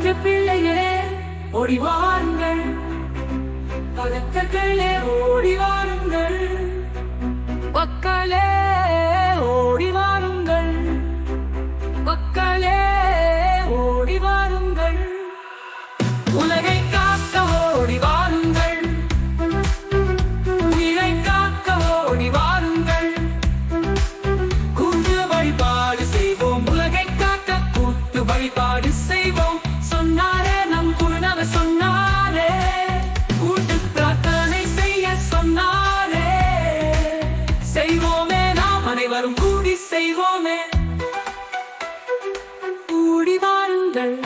பத்து பிள்ளைகளே ஒடிவார்கள் பதக்கங்களே ஓடிவாருங்கள் அனைவரும் கூடி செய்வோமே. கூடி வாருங்கள்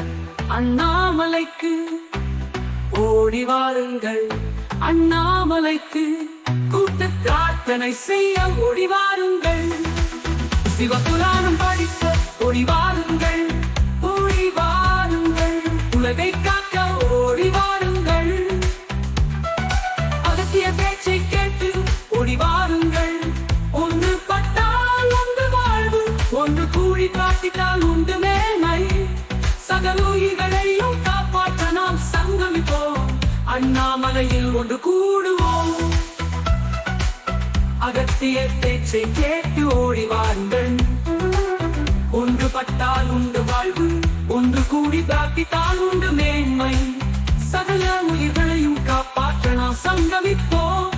அண்ணாமலைக்கு. ஓடி வாருங்கள் அண்ணாமலைக்கு. கூட்டு பிரார்த்தனை செய்ய ஓடி வாருங்கள். சிவபுராணம் படிக்க ஓடி வாருங்கள். ஓடி வாருங்கள். உலகை காக்க ஓடி வாருங்கள். அகத்திய பேச்சு காட்டிட்டால் உண்டு மேன்மை. சகல உயிர்களையும் காப்பாற்ற நாம் சங்கமிப்போம். அண்ணாமலையில் ஒன்று கூடுவோம். அகத்திய பேச்சை கேட்டு ஓடி வாருங்கள். ஒன்று பட்டால் உண்டு வாழ்வு ஒன்று கூடி பிரார்த்தித்தால் உண்டு மேன்மை. சகல உயிர்களையும் காப்பாற்ற நாம் சங்கமிப்போம்.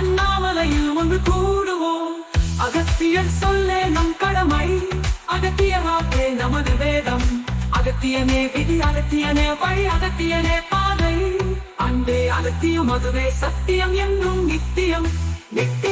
அண்ணாமலையில் ஒன்று கூடுவோம். அகத்தியர் சொல்லே நம் அகத்தியமாக்கே நமது வேதம். அகத்தியனே விதி அகத்தியனே வழி அகத்தியனே பாதை. அன்பே அகத்தியம் அதுவே சத்தியம் என்னும் நித்தியம். நித்திய